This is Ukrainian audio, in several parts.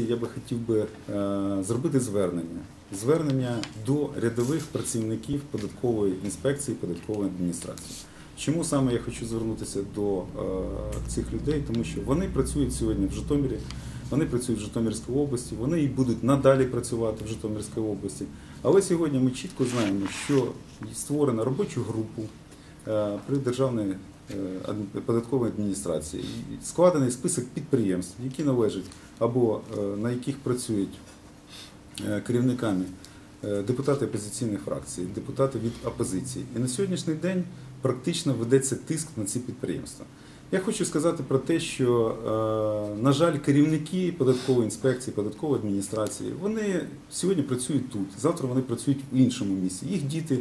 Я би хотів би е, зробити звернення. Звернення до рядових працівників податкової інспекції, податкової адміністрації. Чому саме я хочу звернутися до е, цих людей? Тому що вони працюють сьогодні в Житомирі, вони працюють в Житомирській області, вони і будуть надалі працювати в Житомирській області. Але сьогодні ми чітко знаємо, що створено робочу групу е, при державній е, податковій адміністрації. Складений список підприємств, які належать або е, на яких працюють е, керівниками депутати опозиційних фракцій, депутати від опозиції. І на сьогоднішній день практично ведеться тиск на ці підприємства. Я хочу сказати про те, що, на жаль, керівники податкової інспекції, податкової адміністрації, вони сьогодні працюють тут, завтра вони працюють в іншому місці. Їх діти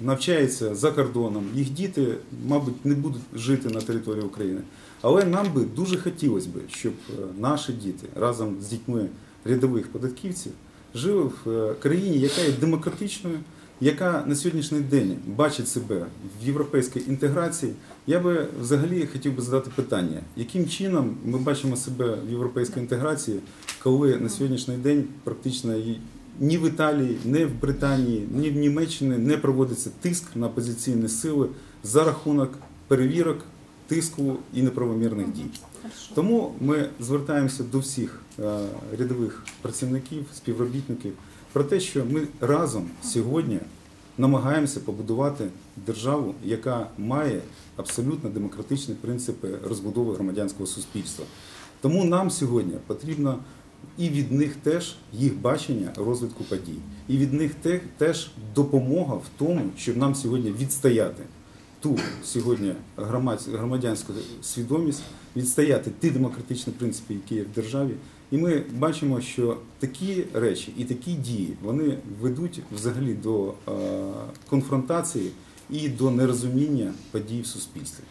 навчаються за кордоном, їх діти, мабуть, не будуть жити на території України. Але нам би дуже хотілося б, щоб е, наші діти разом з дітьми рядових податківців жили в е, країні, яка є демократичною, яка на сьогоднішній день бачить себе в європейській інтеграції. Я би взагалі хотів би задати питання, яким чином ми бачимо себе в європейській інтеграції, коли на сьогоднішній день практично ні в Італії, ні в Британії, ні в Німеччині не проводиться тиск на опозиційні сили за рахунок перевірок, тиску і неправомірних дій. Тому ми звертаємося до всіх е, рядових працівників, співробітників про те, що ми разом сьогодні намагаємося побудувати державу, яка має абсолютно демократичні принципи розбудови громадянського суспільства. Тому нам сьогодні потрібно і від них теж їх бачення розвитку подій, і від них теж допомога в тому, щоб нам сьогодні відстояти ту сьогодні громадянську свідомість, відстояти ті демократичні принципи, які є в державі. І ми бачимо, що такі речі і такі дії вони ведуть взагалі до е, конфронтації і до нерозуміння подій в суспільстві.